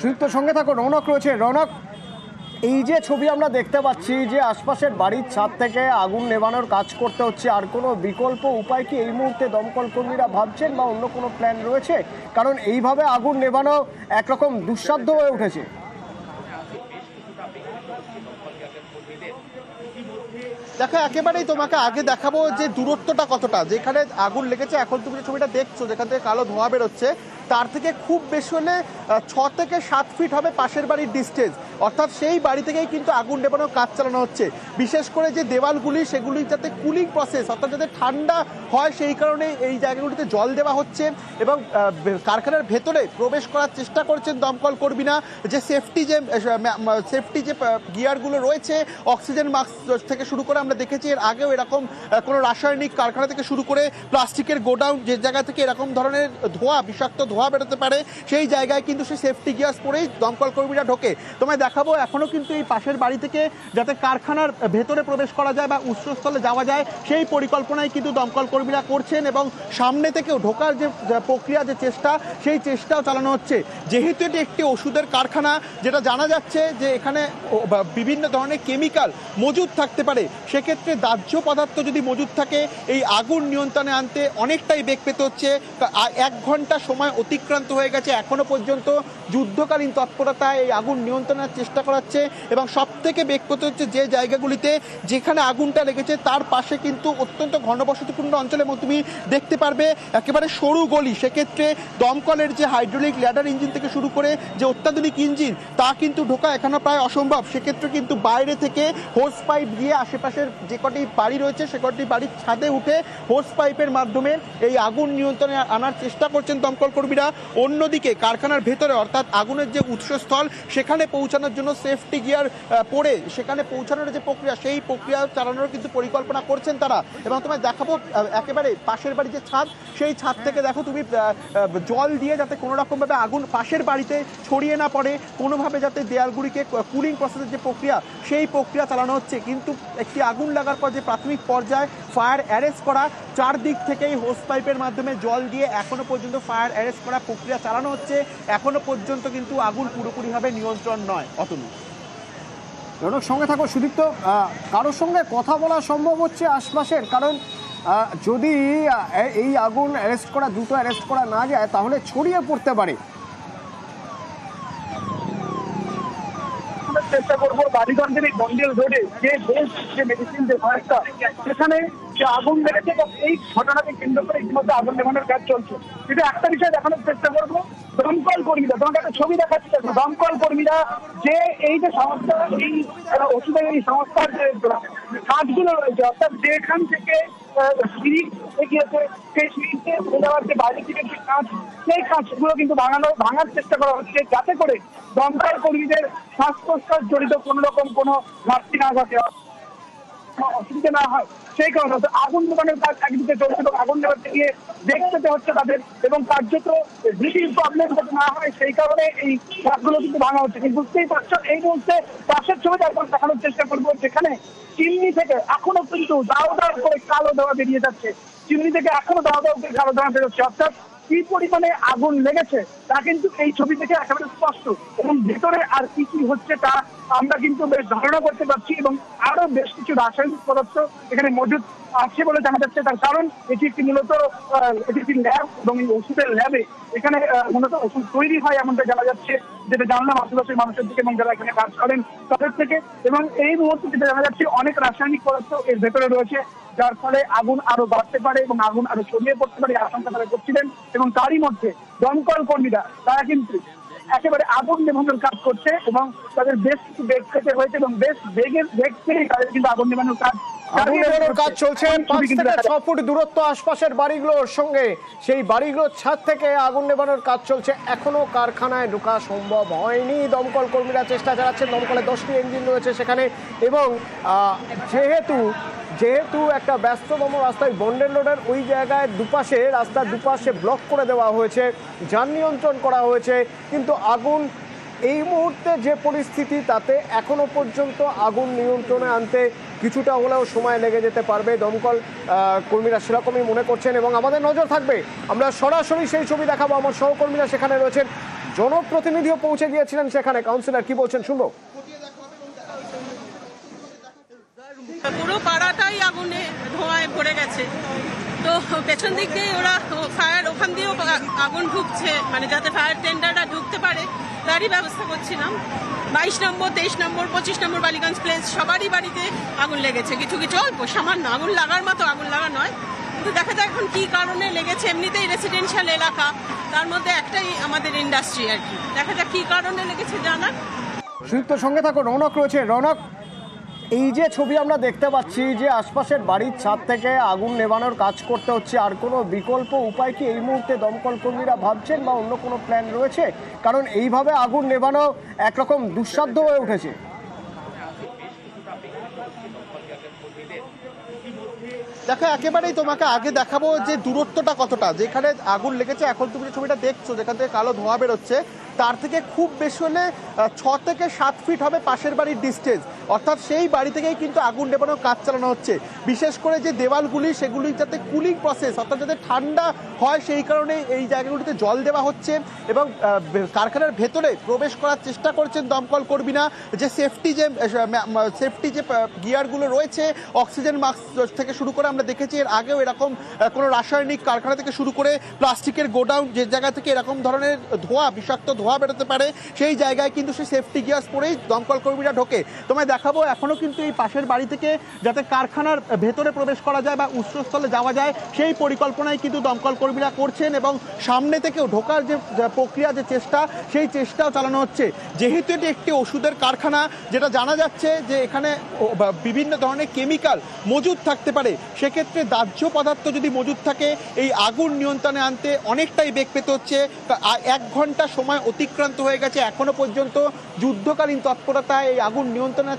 সুযুক্ত সঙ্গে থাকো, রৌনক রয়েছে। রৌনক, এই যে ছবি আমরা দেখতে পাচ্ছি যে আশপাশের বাড়ির ছাদ থেকে আগুন নেভানোর কাজ করতে হচ্ছে, আর কোনো বিকল্প উপায় কি এই মুহূর্তে দমকল কর্মীরা ভাবছেন বা অন্য কোনো প্ল্যান রয়েছে? কারণ এইভাবে আগুন নেভানো একরকম দুঃসাধ্য হয়ে উঠেছে। দেখো, একেবারেই তোমাকে আগে দেখাবো যে দূরত্বটা কতটা। যেখানে আগুন লেগেছে, এখন তুমি ছবিটা দেখছ, যেখান থেকে কালো ধোঁয়া বেরোচ্ছে তার থেকে খুব বেশি হলে ছ থেকে সাত ফিট হবে পাশের বাড়ির ডিস্টেন্স অর্থাৎ সেই বাড়ি থেকেই কিন্তু আগুন নেবানোর কাজ চালানো হচ্ছে। বিশেষ করে যে দেওয়ালগুলি, সেগুলি যাতে কুলিং প্রসেস অর্থাৎ যাতে ঠান্ডা হয়, সেই কারণে এই জায়গাগুলিতে জল দেওয়া হচ্ছে এবং কারখানার ভেতরে প্রবেশ করার চেষ্টা করছেন দমকল কর্মীরা। যে সেফটি যে সেফটি যে গিয়ারগুলো রয়েছে অক্সিজেন মাস্ক থেকে শুরু করে আমরা দেখেছি, এর আগেও এরকম কোনো রাসায়নিক কারখানা থেকে শুরু করে প্লাস্টিকের গোডাউন যে জায়গা থেকে এরকম ধরনের ধোঁয়া, বিষাক্ত ধোঁয়া বেরোতে পারে, সেই জায়গায় কিন্তু সেই সেফটি গিয়ার্স পরেই দমকল কর্মীরা ঢোকে। তোমায় দেখাবো এখনও কিন্তু এই পাশের বাড়ি থেকে যাতে কারখানার ভেতরে প্রবেশ করা যায় বা উৎসস্থলে যাওয়া যায়, সেই পরিকল্পনাই কিন্তু দমকল কর্মীরা করছেন এবং সামনে থেকেও ঢোকার যে প্রক্রিয়া, যে চেষ্টা, সেই চেষ্টাও চালানো হচ্ছে। যেহেতু এটি একটি ওষুধের কারখানা, যেটা জানা যাচ্ছে যে এখানে বিভিন্ন ধরনের কেমিক্যাল মজুদ থাকতে পারে, সেক্ষেত্রে দাহ্য পদার্থ যদি মজুদ থাকে, এই আগুন নিয়ন্ত্রণে আনতে অনেকটাই বেগ পেতে হচ্ছে। এক ঘণ্টা সময় অতিক্রান্ত হয়ে গেছে। এখনও পর্যন্ত যুদ্ধকালীন তৎপরতায় এই আগুন নিয়ন্ত্রণের চেষ্টা করাচ্ছে এবং সব থেকে বেগ পেতে হচ্ছে যে জায়গাগুলিতে যেখানে আগুনটা লেগেছে, তার পাশে কিন্তু অত্যন্ত ঘনবসতিপূর্ণ অঞ্চলে এবং তুমি দেখতে পারবে, একেবারে সরু গলি। সেক্ষেত্রে দমকলের যে হাইড্রোলিক ল্যাডার ইঞ্জিন থেকে শুরু করে যে অত্যাধুনিক ইঞ্জিন, তা কিন্তু ঢোকা এখানে প্রায় অসম্ভব। সেক্ষেত্রে কিন্তু বাইরে থেকে হোস পাইপ দিয়ে আশেপাশের যে কটি বাড়ি রয়েছে, সে কটি বাড়ির ছাদে উঠে হোস পাইপের মাধ্যমে এই আগুন নিয়ন্ত্রণে আনার চেষ্টা করছেন দমকল কর্মীরা অন্যদিকে কারখানার ভেতরে, অর্থাৎ আগুনের যে উৎসস্থল, সেখানে পৌঁছানোর জন্য সেফটি গিয়ার পরে সেখানে পৌঁছানোর যে প্রক্রিয়া, সেই প্রক্রিয়া চালানোর কিন্তু পরিকল্পনা করছেন তারা। এবং তোমায় দেখাবো একেবারে পাশের বাড়ির যে ছাদ, সেই ছাদ থেকে দেখো তুমি জল দিয়ে যাতে কোনো রকমভাবে আগুন পাশের বাড়িতে ছড়িয়ে না পড়ে, কোনোভাবে যাতে দেয়ালগুলিকে কুলিং প্রসেসের যে প্রক্রিয়া, সেই প্রক্রিয়া চালানো হচ্ছে। কিন্তু একটি আগুন লাগার পর যে প্রাথমিক পর্যায়ে ফায়ার অ্যারেস্ট করা, চারদিক থেকেই হোস পাইপের মাধ্যমে জল দিয়ে এখনও পর্যন্ত ফায়ার অ্যারেস্ট করা প্রক্রিয়া চালানো হচ্ছে এখনও পর্যন্ত কিন্তু আগুন পুরোপুরিভাবে নিয়ন্ত্রণ নয়। অতনু। রৌনক সঙ্গে থাকো সুদীপ্ত। কারোর সঙ্গে কথা বলা সম্ভব হচ্ছে আশপাশের? কারণ যদি এই আগুন অ্যারেস্ট করা দ্রুত অ্যারেস্ট করা না যায় তাহলে ছড়িয়ে পড়তে পারে। চেষ্টা করব বালিগঞ্জের এই বন্ডেল রোডে যে বেশ যে মেডিসিন যে সেখানে যে আগুন লেগেছে এবং এই ঘটনাকে কেন্দ্র করে ইতিমধ্যে আগুন নেভানোর কাজ চলছে। কিন্তু একটা বিষয় দেখানোর চেষ্টা করব, দমকল কর্মীরা, তোমাকে একটা ছবি দেখাচ্ছি দমকল কর্মীরা যে এই যে সংস্থা, এই ওষুধের এই সংস্থার যে কাজগুলো রয়েছে, অর্থাৎ যেখান থেকে সেই সিঁড়িতে কিন্তু ভাঙানো, ভাঙার চেষ্টা করা হচ্ছে, যাতে করে দমকল কর্মীদের শ্বাস প্রশ্বাস জড়িত কোনো রকম কোনো ঘাটতি না ঘটে। অসুবিধা না হয়। সেই কারণে আগুন দোকানের কাজ একদিকে চলছে এবং আগুন দেওয়াতে গিয়ে দেখতে হচ্ছে তাদের এবং কার্যত ব্রিটিশ প্রবলেম যাতে না হয়, সেই কারণে এই কাজগুলো কিন্তু ভাঙা হচ্ছে। কিন্তু বুঝতেই পারছ, এই মুহূর্তে পাশের ছবি একবার দেখানোর চেষ্টা করব, যেখানে চিমনি থেকে এখনও কিন্তু দাও দাও করে কালো দেওয়া বেরিয়ে যাচ্ছে। চিমনি থেকে এখনও দাও দাও করে কালো দেওয়া বেরোচ্ছে। অর্থাৎ কি পরিমাণে আগুন লেগেছে তা কিন্তু এই ছবি থেকে একেবারে স্পষ্ট। এবং ভেতরে আর কি কি হচ্ছে তা আমরা কিন্তু বেশ ধারণা করতে পারছি এবং আরও বেশ কিছু রাসায়নিক পদার্থ এখানে মজুদ। আছে বলে জানা যাচ্ছে তার কারণ এটি একটি মূলত এটি একটি ল্যাব এবং এই ওষুধের ল্যাবে এখানে মূলত ওষুধ তৈরি হয় এমনটা জানা যাচ্ছে। যেটা জানলাম আশেপাশের মানুষের থেকে এবং যারা এখানে কাজ করেন তাদের থেকে। এবং এই মুহূর্তে যেটা জানা যাচ্ছে, অনেক রাসায়নিক পদার্থ এর ভেতরে রয়েছে, যার ফলে আগুন আরও বাড়তে পারে এবং আগুন আরও ছড়িয়ে পড়তে পারে আশঙ্কা তারা করছিলেন। এবং তারই মধ্যে দমকল কর্মীরা, তারা কিন্তু একেবারে আগুন নেভানোর কাজ করছে এবং তাদের বেশ কিছু বেগ পেতে হয়েছে এবং বেশ বেগের বেগ থেকেই তাদের কিন্তু আগুন নেভানোর কাজ আগুন নেভানোর কাজ চলছে। পাঁচ থেকে ছ ফুট দূরত্ব আশপাশের বাড়িগুলোর সঙ্গে। সেই বাড়িগুলোর ছাদ থেকে আগুন নেভানোর কাজ চলছে। এখনও কারখানায় ঢোকা সম্ভব হয়নি। দমকল কর্মীরা চেষ্টা চালাচ্ছেন। দমকলে দশটি ইঞ্জিন রয়েছে সেখানে। এবং যেহেতু যেহেতু একটা ব্যস্ততম রাস্তায় বন্ডেল রোডের ওই জায়গায় দুপাশে রাস্তার দুপাশে ব্লক করে দেওয়া হয়েছে যান নিয়ন্ত্রণ করা হয়েছে। কিন্তু আগুন এই মুহূর্তে যে পরিস্থিতি তাতে এখনও পর্যন্ত আগুন নিয়ন্ত্রণে আনতে কিছুটা হলেও সময় লেগে যেতে পারবে দমকল কর্মীরা সেরকমই মনে করছেন এবং আমাদের নজর থাকবে। আমরা সরাসরি সেই ছবি দেখাবো, আমার সহকর্মীরা সেখানে রয়েছেন। জনপ্রতিনিধিও পৌঁছে গিয়েছিলেন সেখানে কাউন্সিলর কি বলছেন শুনব। পুরো পাড়াটাই আগুনে ধোঁয়ায় ভরে গেছে। তো পেছন দিক দিয়ে ওরা ফায়ার ওখান দিয়েও আগুন ঢুকছে মানে যাতে ফায়ার টেন্ডারটা ঢুকতে পারে, তারই ব্যবস্থা করছিলাম। বাইশ নম্বর, তেইশ নম্বর, পঁচিশ নম্বর বালিগঞ্জ প্লেস সবারই বাড়িতে আগুন লেগেছে। কিছু কিছু অল্প, সামান্য আগুন লাগার মতো আগুন লাগা নয়। কিন্তু দেখা যায় এখন কী কারণে লেগেছে, এমনিতেই রেসিডেন্সিয়াল এলাকা, তার মধ্যে একটাই আমাদের ইন্ডাস্ট্রি আর কি। দেখা যাক কী কারণে লেগেছে জানার। সুযুক্ত সঙ্গে থাকো রৌনক রয়েছে, রৌনক। এই যে ছবি আমরা দেখতে পাচ্ছি যে আশপাশের বাড়ির ছাদ থেকে আগুন নেভানোর কাজ করতে হচ্ছে, আর কোনো বিকল্প উপায় কি এই মুহূর্তে দমকল কর্মীরা ভাবছেন বা অন্য কোনো প্ল্যান রয়েছে? কারণ এইভাবে আগুন নেভানো একরকম দুঃসাধ্য হয়ে উঠেছে। দেখো, একেবারেই তোমাকে আগে দেখাবো যে দূরত্বটা কতটা। যেখানে আগুন লেগেছে, এখন তুমি ছবিটা দেখছ, যেখান থেকে কালো ধোঁয়া বেরোচ্ছে, তার থেকে খুব বেশি হলে ছ থেকে সাত ফিট হবে পাশের বাড়ির ডিস্টেন্স অর্থাৎ সেই বাড়ি থেকেই কিন্তু আগুন নেবানোর কাজ চালানো হচ্ছে। বিশেষ করে যে দেওয়ালগুলি, সেগুলি যাতে কুলিং প্রসেস অর্থাৎ যাতে ঠান্ডা হয়, সেই কারণে এই জায়গাগুলিতে জল দেওয়া হচ্ছে এবং কারখানার ভেতরে প্রবেশ করার চেষ্টা করছেন দমকল কর্মীরা। যে সেফটি যে সেফটি যে গিয়ারগুলো রয়েছে অক্সিজেন মাস্ক থেকে শুরু করে আমরা দেখেছি, এর আগেও এরকম কোনো রাসায়নিক কারখানা থেকে শুরু করে প্লাস্টিকের গোডাউন, যে জায়গা থেকে এরকম ধরনের ধোঁয়া, বিষাক্ত ধোঁয়া বেরোতে পারে, সেই জায়গায় কিন্তু সেই সেফটি গিয়ার্স পরেই দমকল কর্মীরা ঢোকে। তোমায় দেখাবো, এখনও কিন্তু এই পাশের বাড়ি থেকে যাতে কারখানার ভেতরে প্রবেশ করা যায় বা উৎসস্থলে যাওয়া যায়, সেই পরিকল্পনাই কিন্তু দমকল কর্মীরা করছেন এবং সামনে থেকেও ঢোকার যে প্রক্রিয়া, যে চেষ্টা, সেই চেষ্টাও চালানো হচ্ছে। যেহেতু এটি একটি ওষুধের কারখানা, যেটা জানা যাচ্ছে যে এখানে বিভিন্ন ধরনের কেমিক্যাল মজুদ থাকতে পারে, সেক্ষেত্রে দাহ্য পদার্থ যদি মজুদ থাকে, এই আগুন নিয়ন্ত্রণে আনতে অনেকটাই বেগ পেতে হচ্ছে। এক ঘণ্টা সময় অতিক্রান্ত হয়ে গেছে, এখনও পর্যন্ত যুদ্ধকালীন তৎপরতায় এই আগুন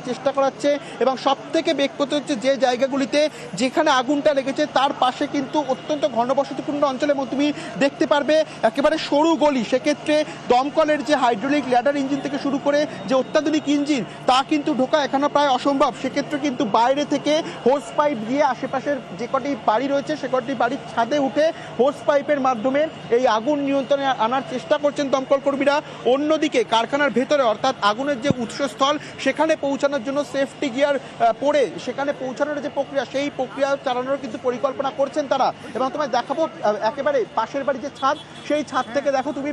চেষ্টা করাচ্ছে এবং সব থেকে বেগ পেতে হচ্ছে যে জায়গাগুলিতে যেখানে আগুনটা লেগেছে, তার পাশে কিন্তু অত্যন্ত ঘনবসতিপূর্ণ অঞ্চল এবং তুমি দেখতে পারবে একেবারে সরু গলি। সেক্ষেত্রে দমকলের যে হাইড্রোলিক ল্যাডার ইঞ্জিন থেকে শুরু করে যে অত্যাধুনিক ইঞ্জিন তা কিন্তু ঢোকা এখনও প্রায় অসম্ভব। সেক্ষেত্রে কিন্তু বাইরে থেকে হোস পাইপ দিয়ে আশেপাশের যে কটি বাড়ি রয়েছে, সে কটি বাড়ির ছাদে উঠে হোস পাইপের মাধ্যমে এই আগুন নিয়ন্ত্রণে আনার চেষ্টা করছেন দমকল কর্মীরা। অন্যদিকে কারখানার ভেতরে অর্থাৎ আগুনের যে উৎসস্থল, সেখানে পৌঁছানোর জন্য সেফটি গিয়ার পরে সেখানে পৌঁছানোর যে প্রক্রিয়া, সেই প্রক্রিয়া চালানোর কিন্তু পরিকল্পনা করছেন তারা। এবং তোমায় দেখাবো একেবারে পাশের বাড়ির যে ছাদ, সেই ছাদ থেকে দেখো তুমি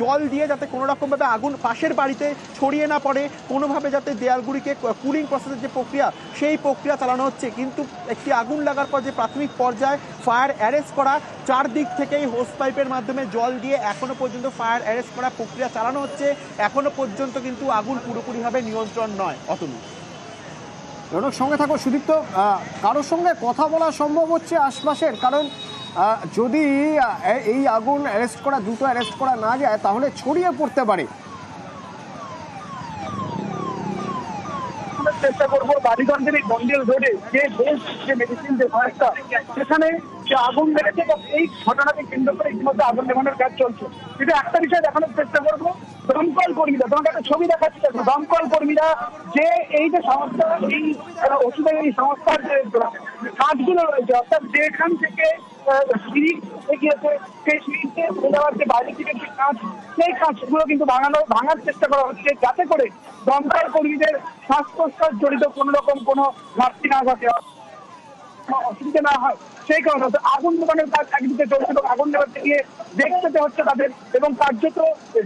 জল দিয়ে যাতে কোনো রকমভাবে আগুন পাশের বাড়িতে ছড়িয়ে না পড়ে, কোনোভাবে যাতে দেয়ালগুলিকে কুলিং প্রসেসের যে প্রক্রিয়া, সেই প্রক্রিয়া চালানো হচ্ছে। কিন্তু একটি আগুন লাগার পর যে প্রাথমিক পর্যায়ে ফায়ার অ্যারেস্ট করা, চারদিক থেকেই হোস পাইপের মাধ্যমে জল দিয়ে এখনও পর্যন্ত ফায়ার অ্যারেস্ট করা প্রক্রিয়া চালানো হচ্ছে। এখনও পর্যন্ত কিন্তু আগুন পুরোপুরিভাবে নিয়ন্ত্রণ নয়। অতনু। সঙ্গে থাকো, সুদীপ্ত। কারোর সঙ্গে কথা বলা সম্ভব হচ্ছে আশপাশের, কারণ যদি এই আগুন অ্যারেস্ট করা, দ্রুত অ্যারেস্ট করা না যায়, তাহলে ছড়িয়ে পড়তে পারে। চেষ্টা করব বালিগঞ্জের এই বন্ডেল রোডে যে বেশ যে মেডিসিন যে ফায়ারটা সেখানে যে আগুন লেগেছে এবং এই ঘটনাকে কেন্দ্র করে ইতিমধ্যে আগুন নেভানোর কাজ চলছে। কিন্তু একটা বিষয় দেখানোর চেষ্টা করব দমকল কর্মীরা তোমাকে একটা ছবি দেখাচ্ছি দেখো, দমকল কর্মীরা যে এই যে সংস্থা এই ওষুধের এই সংস্থার যে কাজগুলো রয়েছে অর্থাৎ যেখান থেকে সেই বাইরে থেকে যে সেই কিন্তু ভাঙানো ভাঙার চেষ্টা করা হচ্ছে যাতে করে দমকল কর্মীদের প্রশ্বাস জড়িত কোনো রকম কোনো ঘাটতি না ঘটে। অসুবিধা না হয়। সেই কারণে হচ্ছে আগুন দোকানের কাজ একদিকে চলছে এবং আগুন দেওয়াতে গিয়ে দেখতে হচ্ছে তাদের এবং কার্যত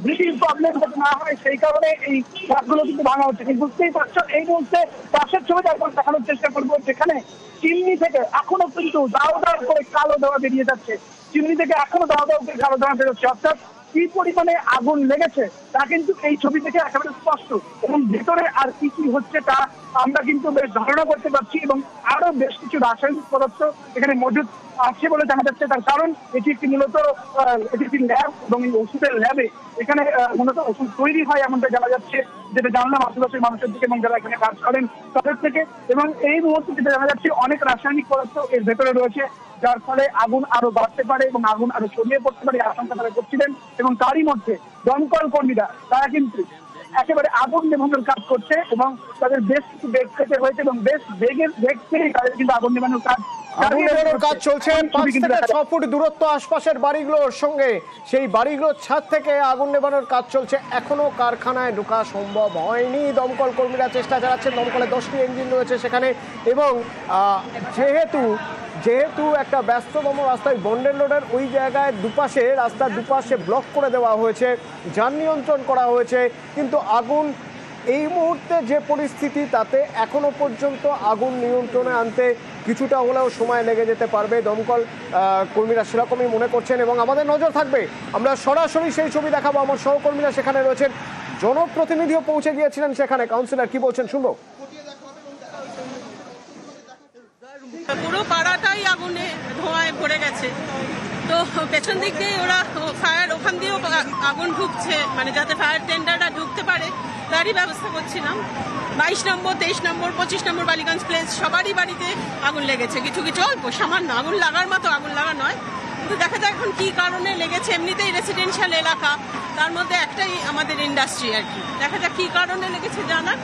ব্রিটিশ প্রবলেম যাতে না হয় সেই কারণে এই কাজগুলো কিন্তু ভাঙা হচ্ছে। কিন্তু বুঝতেই পারছ, এই মুহূর্তে পাশের ছবি তারপর দেখানোর চেষ্টা করব যেখানে চিমনি থেকে এখনও কিন্তু দাও দাও করে কালো দেওয়া বেরিয়ে যাচ্ছে। চিমনি থেকে এখনও দাও দাও করে কালো দেওয়া বেরোচ্ছে। অর্থাৎ কি পরিমাণে আগুন লেগেছে তা কিন্তু এই ছবি থেকে একেবারে স্পষ্ট। এবং ভেতরে আর কি কি হচ্ছে তা আমরা কিন্তু বেশ ধারণা করতে পারছি এবং আরও বেশ কিছু রাসায়নিক পদার্থ এখানে মজুদ আছে বলে জানা যাচ্ছে। তার কারণ এটি একটি মূলত এটি একটি ল্যাব এবং এই ওষুধের ল্যাবে এখানে মূলত ওষুধ তৈরি হয় এমনটা জানা যাচ্ছে। যেটা জানলাম আশেপাশের মানুষের দিকে এবং যারা এখানে কাজ করেন তাদের থেকে। এবং এই মুহূর্তে যেটা জানা যাচ্ছে, অনেক রাসায়নিক পদার্থ এর ভেতরে রয়েছে। যার ফলে আগুন আরও বাড়তে পারে এবং আগুন আরও ছড়িয়ে পড়তে পারে আশঙ্কা তারা করছিলেন এবং তারই মধ্যে দমকল কর্মীরা তারা কিন্তু একেবারে আগুন নেভানোর কাজ করছে এবং তাদের বেশ কিছু বেগ পেতে হয়েছে এবং বেশ বেগের বেগ পেয়ে তাদের কিন্তু আগুন নেভানোর কাজ আগুন নেভানোর কাজ চলছে। পাঁচ থেকে ছ ফুট দূরত্ব আশপাশের বাড়িগুলোর সঙ্গে সেই বাড়িগুলোর ছাদ থেকে আগুন নেভানোর কাজ চলছে। এখনও কারখানায় ঢোকা সম্ভব হয়নি। দমকল কর্মীরা চেষ্টা চালাচ্ছেন। দমকলে দশটি ইঞ্জিন রয়েছে সেখানে এবং আহ, যেহেতু যেহেতু একটা ব্যস্ততম রাস্তায় বন্ডেল রোডের ওই জায়গায় দুপাশে রাস্তার দুপাশে ব্লক করে দেওয়া হয়েছে, যান নিয়ন্ত্রণ করা হয়েছে, কিন্তু আগুন এই মুহূর্তে যে পরিস্থিতি, তাতে এখনও পর্যন্ত আগুন নিয়ন্ত্রণে আনতে কিছুটা হলেও সময় লেগে যেতে পারবে। দমকল কর্মীরা সেরকমই মনে করছেন এবং আমাদের নজর থাকবে। আমরা সরাসরি সেই ছবি দেখাবো। আমার সহকর্মীরা সেখানে রয়েছেন। জনপ্রতিনিধিও পৌঁছে গিয়েছিলেন সেখানে। কাউন্সিলর, কি বলছেন? শুনব। পুরো পাড়াটাই আগুনে ধোঁয়ায় ভরে গেছে। তো পেছন দিক দিয়ে ওরা ফায়ার, ওখান দিয়েও আগুন ঢুকছে মানে যাতে ফায়ার টেন্ডাররা ঢুকতে পারে, তারই ব্যবস্থা করছিলাম। বাইশ নম্বর, তেইশ নম্বর, পঁচিশ নম্বর বালিগঞ্জ প্লেস সবারই বাড়িতে আগুন লেগেছে। কিছু কিছু অল্প, সামান্য আগুন লাগার মতো আগুন লাগা নয়। কিন্তু দেখা যায় এখন কি কারণে লেগেছে, এমনিতেই রেসিডেন্সিয়াল এলাকা, তার মধ্যে একটাই আমাদের ইন্ডাস্ট্রি আর কি। দেখা যাক কী কারণে লেগেছে জানি